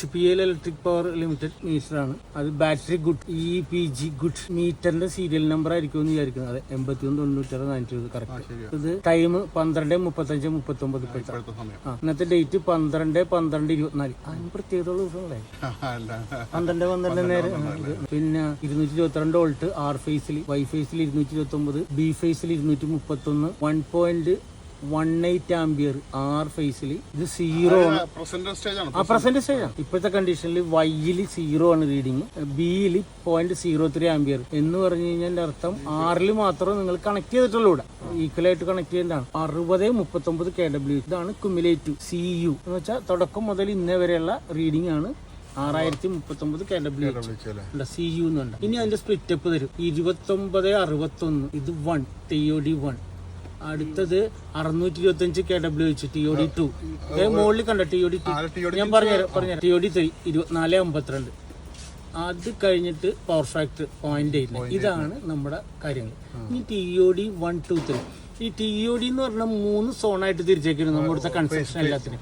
H P L electric power limited meter ആണ്. അത് battery good E P G good മീറ്ററിന്റെ serial number ആയിരിക്കും എന്ന് വിചാരിക്കുന്നത്. അതെ എൺപത്തി ഒന്ന് തൊണ്ണൂറ്റാറ് നാനൂറ്റി കറക്റ്റ് ഇത് ടൈം പന്ത്രണ്ട് മുപ്പത്തഞ്ച് മുപ്പത്തി ഒമ്പത് ഇപ്പോഴത്തെ സമയം. ആ ഇന്നത്തെ ഡേറ്റ് പന്ത്രണ്ട് പന്ത്രണ്ട് ഇരുപത്തിനാല്. അതിന് പ്രത്യേകതയുള്ള ദിവസങ്ങളെ അല്ല. പന്ത്രണ്ട് പന്ത്രണ്ട് നേരം. പിന്നെ ഇരുന്നൂറ്റി ഇരുപത്തിരണ്ട് വോൾട്ട് ആർ ഫേസിൽ വൈ ഫേസിൽ ഇരുന്നൂറ്റി ഇരുപത്തി ഒമ്പത് ബി ഫേസിൽ ഇരുന്നൂറ്റി മുപ്പത്തി ഒന്ന് one point one eight ampere R ഫേസിൽ ഇത് സീറോ ആണ്. പ്രസന്റ് സ്റ്റേജ് ആണ് ആ പ്രസന്റ് സ്റ്റേജ് ആണ്. ഇപ്പോഴത്തെ കണ്ടീഷനിൽ വൈയിൽ സീറോ ആണ് റീഡിങ് ബിയിൽ പോയിന്റ് സീറോ ത്രീ ആംബിയർ എന്ന് പറഞ്ഞു കഴിഞ്ഞാൽ എന്റെ അർത്ഥം ആറിൽ മാത്രം നിങ്ങൾ കണക്ട് ചെയ്തിട്ടുള്ളൂ ഇവിടെ. ഈക്വൽ ആയിട്ട് കണക്ട് ചെയ്യേണ്ടതാണ്. അറുപത് മുപ്പത്തൊമ്പത് കെ ഡബ്ല്യു ഇതാണ് കുമിലേറ്റീവ് സി യു എന്ന് വെച്ചാൽ തുടക്കം മുതൽ ഇന്നേ വരെയുള്ള റീഡിംഗ് ആണ് ആറായിരത്തി മുപ്പത്തൊമ്പത് കെ ഡബ്ല്യു സി യു എന്നുണ്ട് ഇനി അതിന്റെ സ്പ്ലിറ്റ് അപ്പ് ഇരുപത്തി ഒമ്പത് അറുപത്തൊന്ന്. ഇത് വൺ തെയ്യോടി വൺ അടുത്തത് അറുന്നൂറ്റി ഇരുപത്തി അഞ്ച് K W H T O D two മുകളിൽ കണ്ട ടി ഒ ഡി ടു ഞാൻ പറഞ്ഞു പറഞ്ഞു ടി ഒ ഡി ത്രീ ഇരുപത്തിനാല് അമ്പത്തിരണ്ട്. അത് കഴിഞ്ഞിട്ട് പവർ ഫാക്ടർ പോയിന്റ് എയ്റ്റ് ഇതാണ് നമ്മുടെ കാര്യങ്ങൾ. ഇനി T O D one two three ഈ ടി ഒ ഡി എന്ന് പറഞ്ഞാൽ മൂന്ന് സോണായിട്ട് തിരിച്ചേക്കുന്നു നമ്മുടെ കൺസ്ട്രക്ഷൻ എല്ലാത്തിനും.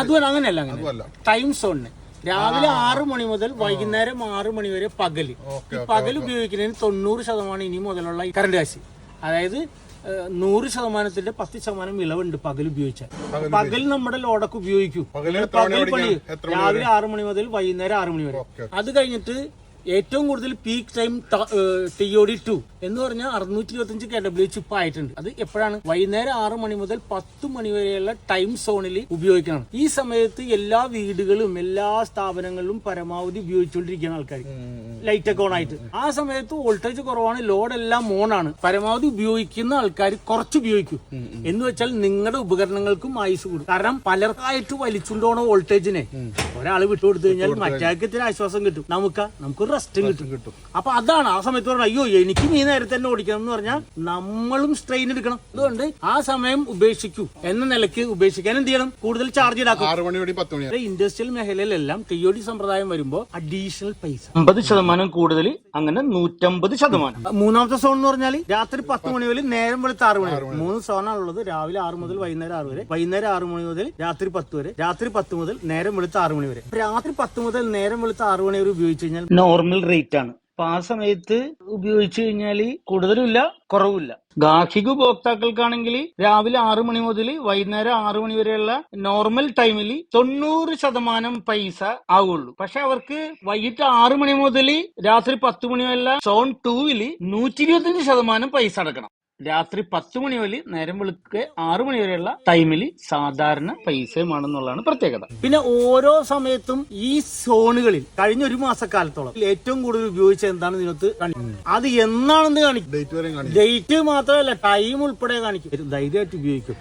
അതുപോലെ അങ്ങനെയല്ല അങ്ങനെ. ടൈം സോണിന് രാവിലെ ആറ് മണി മുതൽ വൈകുന്നേരം ആറ് മണി വരെ പകൽ. ഈ പകൽ ഉപയോഗിക്കുന്നതിന് തൊണ്ണൂറ് ശതമാനം ഇനി മുതലുള്ള കറണ്ട് കാശ് അതായത് നൂറ് ശതമാനത്തിന്റെ പത്ത് ശതമാനം വിളവുണ്ട് പകൽ ഉപയോഗിച്ചാൽ. പകൽ നമ്മുടെ ലോഡൊക്കെ ഉപയോഗിക്കും. പകൽ പണി രാവിലെ ആറു മണി മുതൽ വൈകുന്നേരം ആറു മണി വരെ. അത് കഴിഞ്ഞിട്ട് ഏറ്റവും കൂടുതൽ peak time T O D two എന്ന് പറഞ്ഞാൽ അറുന്നൂറ്റി ഇരുപത്തഞ്ച് കെ ഡബ്ല്യു ചിപ്പ് ആയിട്ടുണ്ട്. അത് എപ്പോഴാണ്? വൈകുന്നേരം ആറ് മണി മുതൽ പത്ത് മണി വരെയുള്ള ടൈം സോണിൽ ഉപയോഗിക്കണം. ഈ സമയത്ത് എല്ലാ വീടുകളും എല്ലാ സ്ഥാപനങ്ങളിലും പരമാവധി ഉപയോഗിച്ചുകൊണ്ടിരിക്കുന്ന ആൾക്കാർ ലൈറ്റ് ഒക്കെ ഓൺ ആയിട്ട്. ആ സമയത്ത് വോൾട്ടേജ് കുറവാണ് ലോഡ് എല്ലാം ഓൺ ആണ്. പരമാവധി ഉപയോഗിക്കുന്ന ആൾക്കാർ കുറച്ച് ഉപയോഗിക്കും. എന്ന് വെച്ചാൽ നിങ്ങളുടെ ഉപകരണങ്ങൾക്കും ആയുസ് കൂടും. കാരണം പലർക്കായിട്ട് വലിച്ചുകൊണ്ടുപോണ വോൾട്ടേജിനെ ഒരാൾ വിട്ടുകൊടുത്തു കഴിഞ്ഞാൽ മറ്റാൾക്ക് ഇത്തിരി ആശ്വാസം കിട്ടും. നമുക്ക് നമുക്കൊരു റെസ്റ്റും കിട്ടും. കിട്ടും. അപ്പൊ അതാണ് ആ സമയത്ത് പറഞ്ഞ അയ്യോ എനിക്കും ഈ നേരത്തെ തന്നെ ഓടിക്കണം എന്ന് പറഞ്ഞാൽ നമ്മളും സ്ട്രെയിൻ എടുക്കണം. അതുകൊണ്ട് ആ സമയം ഉപേക്ഷിക്കൂ എന്ന നിലയ്ക്ക് ഉപേക്ഷിക്കാൻ എന്ത് ചെയ്യണം? കൂടുതൽ ചാർജ് ഈടാക്കും മണി ഇൻഡസ്ട്രിയൽ മേഖലയിലെല്ലാം ടിഒഡി സമ്പ്രദായം വരുമ്പോൾ അഡീഷണൽ പൈസ. അമ്പത് ശതമാനം കൂടുതൽ അങ്ങനെ നൂറ്റമ്പത് ശതമാനം. മൂന്നാമത്തെ സോൺ എന്ന് പറഞ്ഞാൽ രാത്രി പത്ത് മണി മുതൽ നേരം വെളുത്ത് ആറ് മണി വരെ. മൂന്ന് സോണാണുള്ളത് രാവിലെ ആറ് മുതൽ വൈകുന്നേരം ആറ് വരെ. വൈകുന്നേരം ആറ് മണി മുതൽ രാത്രി പത്ത് വരെ. രാത്രി പത്ത് മുതൽ നേരം വെളുത്ത് ആറ് മണി വരെ. രാത്രി പത്ത് മുതൽ നേരം വെളുത്ത് ആറ് മണി വരെ ഉപയോഗിച്ച് കഴിഞ്ഞാൽ നോർമൽ റേറ്റ് ആണ്. അപ്പൊ ആ സമയത്ത് ഉപയോഗിച്ചു കഴിഞ്ഞാൽ കൂടുതലുമില്ല കുറവില്ല ഗാർഹിക ഉപഭോക്താക്കൾക്കാണെങ്കിൽ രാവിലെ ആറു മണി മുതൽ വൈകുന്നേരം ആറു മണി വരെയുള്ള നോർമൽ ടൈമിൽ തൊണ്ണൂറ് ശതമാനം പൈസ ആവുള്ളൂ. പക്ഷെ അവർക്ക് വൈകിട്ട് ആറു മണി മുതൽ രാത്രി പത്ത് മണി വരെ സോൺ ടൂവിൽ നൂറ്റി ഇരുപത്തിയഞ്ച് ശതമാനം പൈസ അടക്കണം. രാത്രി പത്ത് മണി മുതൽ നേരം വെളുക്കെ ആറു മണി വരെയുള്ള ടൈമിൽ സാധാരണ പൈസയുമാണെന്നുള്ളതാണ് പ്രത്യേകത. പിന്നെ ഓരോ സമയത്തും ഈ സോണുകളിൽ കഴിഞ്ഞ ഒരു മാസക്കാലത്തോളം ഏറ്റവും കൂടുതൽ ഉപയോഗിച്ചത് എന്താണ് ഇതിനകത്ത് കാണിക്കുന്നത് അത് എന്നാണെന്ന് കാണിക്കും. ഡേറ്റ് വരെയും കാണിക്കും. ഡേറ്റ് മാത്രമല്ല ടൈം ഉൾപ്പെടെ കാണിക്കും. ധൈര്യമായിട്ട് ഉപയോഗിക്കും.